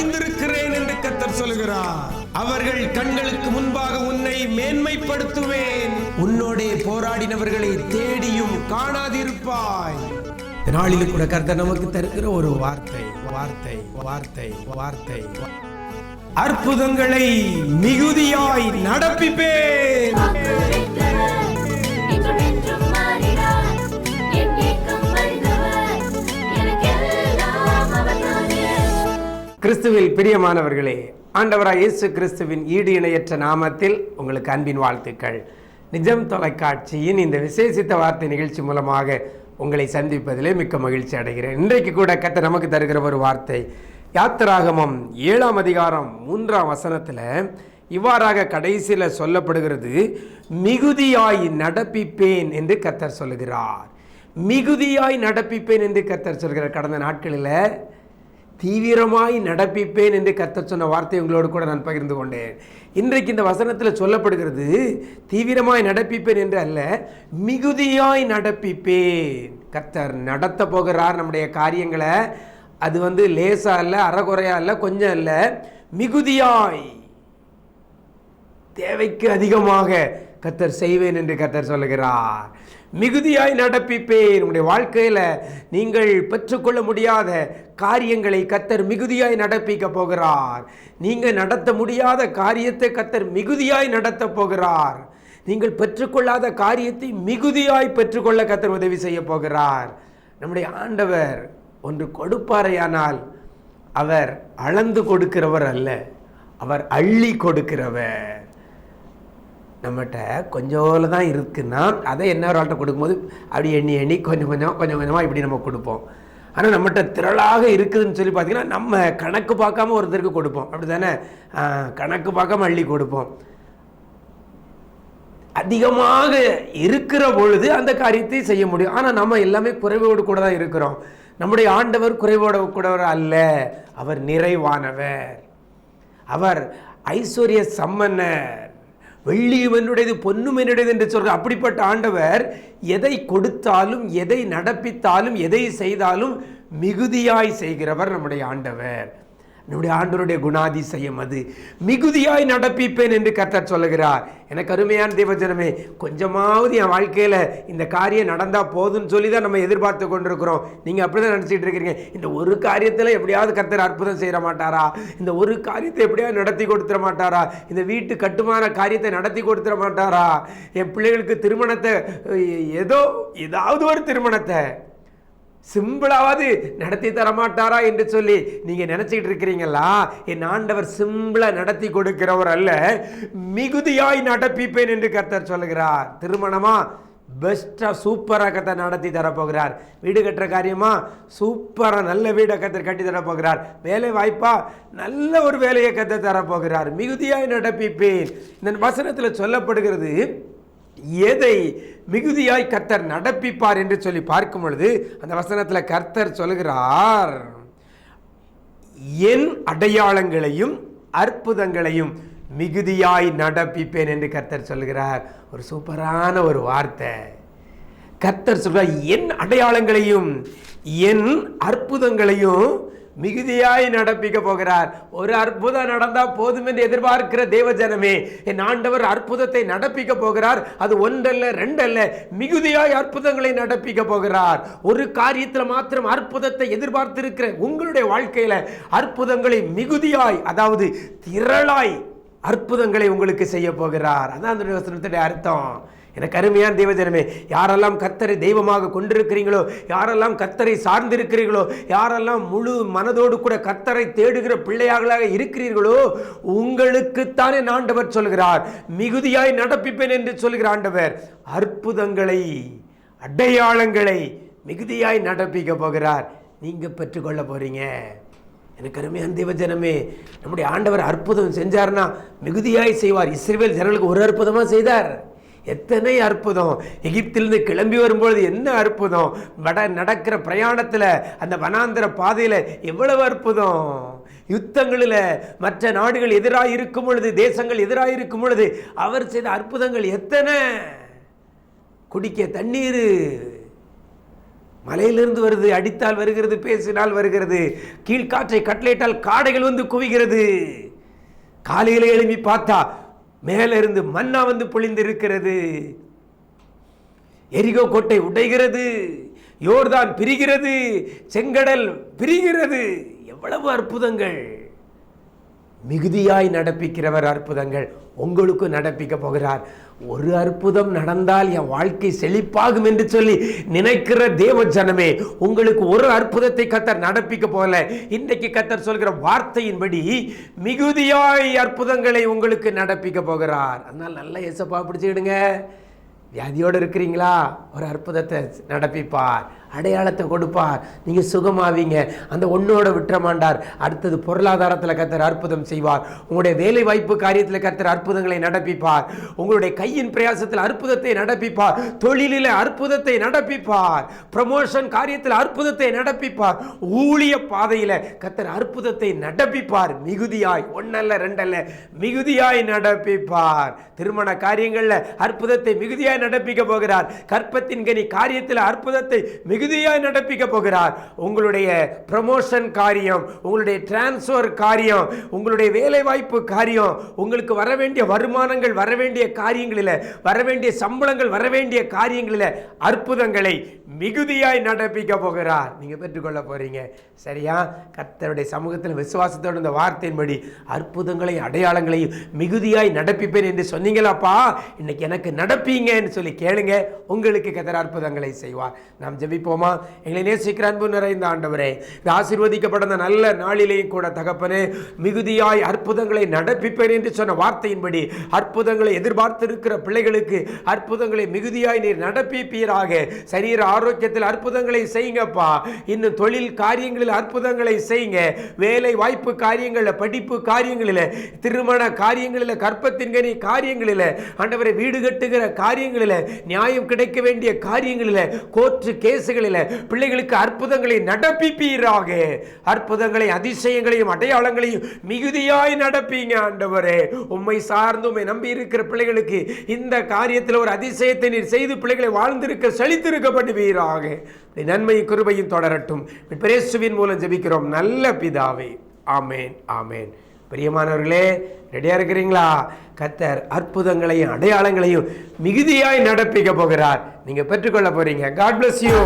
வரைந்திருக்கிறேன் என்று கத்தர் சொல்கிறார் அவர்கள் கண்களுக்கு முன்பாக உன்னை மேன்மைப்படுத்துவேன். உன்னோடே போராடினவர்களை தேடியும் காணாதிருப்பாய். இந்த நாளில் கூட கர்த்தர் நமக்கு தருகிற ஒரு வார்த்தை வார்த்தை வார்த்தை வார்த்தை. அற்புதங்களை மிகுதியாய் நடப்பிப்பேன். கிறிஸ்துவில் பிரியமானவர்களே ஆண்டவராய் இயேசு கிறிஸ்துவின் ஈடு இணையற்ற நாமத்தில் உங்களுக்கு அன்பின் வாழ்த்துக்கள். நிஜம் தொலைக்காட்சியின் இந்த விசேஷித்த வார்த்தை நிகழ்ச்சி மூலமாக உங்களை சந்திப்பதிலே மிக்க மகிழ்ச்சி அடைகிறேன். இன்றைக்கு கூட கத்த நமக்கு தருகிற ஒரு வார்த்தை யாத்திராகமம் ஏழாம் அதிகாரம் மூன்றாம் வசனத்தில் இவ்வாறாக கடைசியில் சொல்லப்படுகிறது மிகுதியாய் நடப்பிப்பேன் என்று கத்தர் சொல்லுகிறார். மிகுதியாய் நடப்பிப்பேன் என்று கத்தர் சொல்கிறார் கடந்த நாட்களில் தீவிரமாய் நடப்பிப்பேன் என்று கத்த சொன்ன வார்த்தை உங்களோடு கூட நான் பகிர்ந்து கொண்டேன். இன்றைக்கு இந்த வசனத்தில் சொல்லப்படுகிறது தீவிரமாய் நடப்பிப்பேன் என்று அல்ல மிகுதியாய் நடப்பிப்பேன். கர்த்தர் நடத்த போகிறார் நம்முடைய காரியங்களை. அது வந்து லேசாக அல்ல அறகுறையாக அல்ல கொஞ்சம் அல்ல மிகுதியாய். தேவைக்கு அதிகமாக கத்தர் செய்வேன் என்று கத்தர் சொல்லுகிறார். மிகுதியாய் நடப்பிப்பேன். உங்களுடைய வாழ்க்கையில் நீங்கள் பெற்றுக்கொள்ள முடியாத காரியங்களை கத்தர் மிகுதியாய் நடப்பிக்க போகிறார். நீங்கள் நடத்த முடியாத காரியத்தை கத்தர் மிகுதியாய் நடத்த போகிறார். நீங்கள் பெற்றுக்கொள்ளாத காரியத்தை மிகுதியாய் பெற்றுக்கொள்ள கத்தர் உதவி செய்ய போகிறார். நம்முடைய ஆண்டவர் ஒன்று கொடுப்பாரையானால் அவர் அளந்து கொடுக்கிறவர் அல்ல. அவர் அள்ளி கொடுக்கிறவர். நம்மகிட்ட கொஞ்சோல தான் இருக்குன்னா அதை என்ன ஒரு ஆள்கிட்ட கொடுக்கும்போது அப்படி எண்ணி எண்ணி கொஞ்சம் கொஞ்சம் கொஞ்சம் கொஞ்சமாக இப்படி நம்ம கொடுப்போம். ஆனால் நம்மகிட்ட திரளாக இருக்குதுன்னு சொல்லி பார்த்தீங்கன்னா நம்ம கணக்கு பார்க்காம ஒருத்தருக்கு கொடுப்போம். அப்படி தானே கணக்கு பார்க்காம அள்ளி கொடுப்போம். அதிகமாக இருக்கிற பொழுது அந்த காரியத்தை செய்ய முடியும். ஆனால் நம்ம எல்லாமே குறைவோடு கூட தான் இருக்கிறோம். நம்முடைய ஆண்டவர் குறைவோடு கூடவர் அல்ல. அவர் நிறைவானவர். அவர் ஐஸ்வர்ய சம்மன்னர். வெள்ளியும் என்னுடையது பொன்னும் என்னுடையது என்று சொல்கிற அப்படிப்பட்ட ஆண்டவர் எதை கொடுத்தாலும் எதை நடப்பித்தாலும் எதை செய்தாலும் மிகுதியாய் செய்கிறவர் நம்முடைய ஆண்டவர். நம்முடைய ஆண்டோருடைய குணாதிசயம் அது. மிகுதியாய் நடப்பிப்பேன் என்று கர்த்தர் சொல்லுகிறார். எனக்கு அருமையான தேவஜனமே கொஞ்சமாவது என் வாழ்க்கையில் இந்த காரியம் நடந்தால் போதும்னு சொல்லி தான் நம்ம எதிர்பார்த்து கொண்டிருக்கிறோம். நீங்கள் அப்படி தான் நினச்சிட்டு இருக்கிறீங்க. இந்த ஒரு காரியத்தில் எப்படியாவது கர்த்தர் அற்புதம் செய்ய மாட்டாரா? இந்த ஒரு காரியத்தை எப்படியாவது நடத்தி கொடுத்துட மாட்டாரா? இந்த வீட்டு கட்டுமான காரியத்தை நடத்தி கொடுத்துட மாட்டாரா? என் பிள்ளைகளுக்கு திருமணத்தை ஏதோ ஏதாவது ஒரு திருமணத்தை சிம்பிளாவது நடத்தி தரமாட்டாரா என்று சொல்லி நீங்க நினைச்சிட்டு இருக்கிறீங்களா? என் ஆண்டவர் சிம்பிளா நடத்தி கொடுக்கிறவர் அல்ல மிகுதியாய் நடப்பிப்பேன் என்று கர்த்தர் சொல்லுகிறார். திருமணமா? பெஸ்ட்டாக சூப்பராக கத்தர் நடத்தி தரப்போகிறார். வீடு கட்டுற காரியமாக சூப்பராக நல்ல வீடை கத்தர் கட்டி தரப்போகிறார். வேலை வாய்ப்பாக நல்ல ஒரு வேலையை கத்தர் தரப்போகிறார். மிகுதியாய் நடப்பிப்பேன். இந்த வசனத்தில் சொல்லப்படுகிறது எதை மிகுதியாய் கர்த்தர் நடப்பிப்பார் என்று சொல்லி பார்க்கும் பொழுது அந்த வசனத்தில் கர்த்தர் சொல்கிறார் என் அடையாளங்களையும் அற்புதங்களையும் மிகுதியாய் நடப்பிப்பேன் என்று கர்த்தர் சொல்கிறார் ஒரு சூப்பரான ஒரு வார்த்தை. கர்த்தர் சொல்கிறார் என் அடையாளங்களையும் என் அற்புதங்களையும் மிகுதியாய் நடப்பிக்க போகிறார். ஒரு அற்புதம் நடந்தா போதும் என்று எதிர்பார்க்கிற தேவஜனமே என் ஆண்டவர் அற்புதத்தை நடப்பிக்க போகிறார். அது ஒன்றல்ல ரெண்டல்ல மிகுதியாய் அற்புதங்களை நடப்பிக்க போகிறார். ஒரு காரியத்தில் மாத்திரம் அற்புதத்தை எதிர்பார்த்திருக்கிற உங்களுடைய வாழ்க்கையில அற்புதங்களை மிகுதியாய் அதாவது திரளாய் அற்புதங்களை உங்களுக்கு செய்ய போகிறார். அதான் அந்த வசனத்துடைய அர்த்தம். எனக்கு அருமையான தேவஜனமே யாரெல்லாம் கத்தரை தெய்வமாக கொண்டிருக்கிறீங்களோ யாரெல்லாம் கத்தரை சார்ந்திருக்கிறீர்களோ யாரெல்லாம் முழு மனதோடு கூட கத்தரை தேடுகிற பிள்ளையார்களாக இருக்கிறீர்களோ உங்களுக்குத்தானே ஆண்டவர் சொல்கிறார். மிகுதியாய் நடப்பிப்பேன் என்று சொல்கிற ஆண்டவர் அற்புதங்களை அடையாளங்களை மிகுதியாய் நடப்பிக்க போகிறார். நீங்கள் பெற்றுக்கொள்ள போகிறீங்க எனக்கு அருமையான தேவஜனமே நம்முடைய ஆண்டவர் அற்புதம் செஞ்சார்னா மிகுதியாய் செய்வார். இஸ்ரேல் ஜனங்களுக்கு ஒரு அற்புதமாக செய்தார். எத்தனை அற்புதம். எகிப்திலிருந்து கிளம்பி வரும்பொழுது என்ன அற்புதம்? வட நடக்கிற பிரயாணத்தில் அந்த வனாந்திர பாதையில் எவ்வளவு அற்புதம்? யுத்தங்களில் மற்ற நாடுகள் எதிராக இருக்கும் பொழுது தேசங்கள் எதிராக இருக்கும் பொழுது அவர் செய்த அற்புதங்கள் எத்தனை? குடிக்க தண்ணீர். மலையிலிருந்து வருது அடித்தால் வருகிறது பேசினால் வருகிறது. கீழ்காற்றை கட்டளையிட்டால் காடைகள் வந்து குவிகிறது. காலையில் எழுப்பி பார்த்தா மேலிருந்து மன்னா வந்து பொழிந்திருக்கிறது. எரிகோ கோட்டை உடைகிறது. யோர்தான் பிரிகிறது. செங்கடல் பிரிகிறது எவ்வளவு அற்புதங்கள். மிகுதியாய் நடப்பிக்கிறவர் அற்புதங்கள். உங்களுக்கு நடப்பிக்க போகிறார். ஒரு அற்புதம் நடந்தால் என் வாழ்க்கை செழிப்பாகும் என்று சொல்லி நினைக்கிற தேவ ஜனமே உங்களுக்கு ஒரு அற்புதத்தை கத்தர் நடப்பிக்க போல இன்றைக்கு கத்தர் சொல்கிற வார்த்தையின்படி மிகுதியாய் அற்புதங்களை உங்களுக்கு நடப்பிக்க போகிறார். அதனால் நல்ல எசப்பா பிடிச்சிக்கிடுங்க. வியாதியோடு இருக்கிறீங்களா? ஒரு அற்புதத்தை நடப்பிப்பார். அடையாளத்தை கொடுப்பார். நீங்கள் சுகமாவீங்க. அந்த ஒன்னோட விட்டுறமாண்டார் அடுத்தது பொருளாதாரத்தில் கத்தர் அற்புதம் செய்வார். உங்களுடைய வேலை வாய்ப்பு காரியத்தில் கத்தர் அற்புதங்களை நடப்பிப்பார். உங்களுடைய கையின் பிரயாசத்தில் அற்புதத்தை நடப்பிப்பார். தொழிலில் அற்புதத்தை நடப்பிப்பார். ப்ரமோஷன் காரியத்தில் அற்புதத்தை நடப்பிப்பார். ஊழிய பாதையில் கத்தர் அற்புதத்தை நடப்பிப்பார். மிகுதியாய் ஒன்னல்ல ரெண்டல்ல மிகுதியாய் நடப்பிப்பார். திருமண காரியங்களில் அற்புதத்தை மிகுதியாய் நடப்பிக்க போகிறார். கற்பத்தின் கனி காரியத்தில் அற்புதத்தை மிகுதியாய் நடப்பிக்க போகிறார். உங்களுடைய ப்ரமோஷன் காரியம் உங்களுடைய டிரான்ஸ்ஃபர் காரியம் உங்களுடைய வேலைவாய்ப்பு காரியம் உங்களுக்கு வர வேண்டிய வருமானங்கள் வர வேண்டிய காரியங்களில் வர வேண்டிய சம்பளங்கள் வர வேண்டிய காரியங்களில் அற்புதங்களை மிகுதியாய் நடப்பிக்க போகிறார். நீங்க பெற்றுக்கொள்ள போறீங்க. சரியா? கத்தருடைய சமூகத்தில் விசுவாசத்தோடு இந்த வார்த்தையின்படி அற்புதங்களையும் அடையாளங்களையும் மிகுதியாய் நடப்பிப்பேன் என்று சொன்னீங்களாப்பா? இன்னைக்கு எனக்கு நடப்பீங்கன்னு சொல்லி கேளுங்க. உங்களுக்கு கத்தர் அற்புதங்களை செய்வார். நாம் ஜெபிப்போம். எங்களை நேசிக்கிற அன்பு நிறைந்த ஆண்டவரே இந்த ஆசீர்வதிக்கப்பட்ட நல்ல நாளிலேயும் கூட தகப்பனே மிகுதியாய் அற்புதங்களை நடப்பிப்பேன் என்று சொன்ன வார்த்தையின்படி அற்புதங்களை எதிர்பார்த்திருக்கிற பிள்ளைகளுக்கு அற்புதங்களை மிகுதியாய் நீர் நடப்பிப்பீராக. சரீர ஆரோக்கியத்தில் அற்புதங்களை செய்யுங்கப்பா. இன்னும் தொழில் காரியங்களில் அற்புதங்களை செய்யுங்க. வேலை வாய்ப்பு காரியங்களில் படிப்பு காரியங்களில் திருமண காரியங்களில் கற்பத்தின்கனி காரியங்களில் ஆண்டவரை வீடு கட்டுகிற காரியங்களில் நியாயம் கிடைக்க வேண்டிய காரியங்களில் கோர்ட்டு கேசுகளில் பிள்ளைகளுக்கு அற்புதங்களை நடப்பிப்பீராக. அற்புதங்களை அதிசயங்களையும் அடையாளங்களையும் மிகுதியாய் நடப்பீங்க ஆண்டவரே. உம்மை சார்ந்து உண்மை நம்பி இருக்கிற பிள்ளைகளுக்கு இந்த காரியத்தில் ஒரு அதிசயத்தை நீர் செய்து பிள்ளைகளை வாழ்ந்திருக்க செழித்திருக்க பண்ணுவீராக. உம்முடைய நன்மையும் கிருபையும் தொடரட்டும். பிரேசுவின் மூலம் ஜபிக்கிறோம். நல்ல பிதாவே. ஆமேன் ஆமேன். பிரியமானவர்களே ரெடியாக இருக்கிறீங்களா? கத்தர் அற்புதங்களையும் அடையாளங்களையும் மிகுதியாய் நடப்பிக்க போகிறார். நீங்கள் பெற்றுக்கொள்ள போகிறீங்க காட் பிளஸ் யூ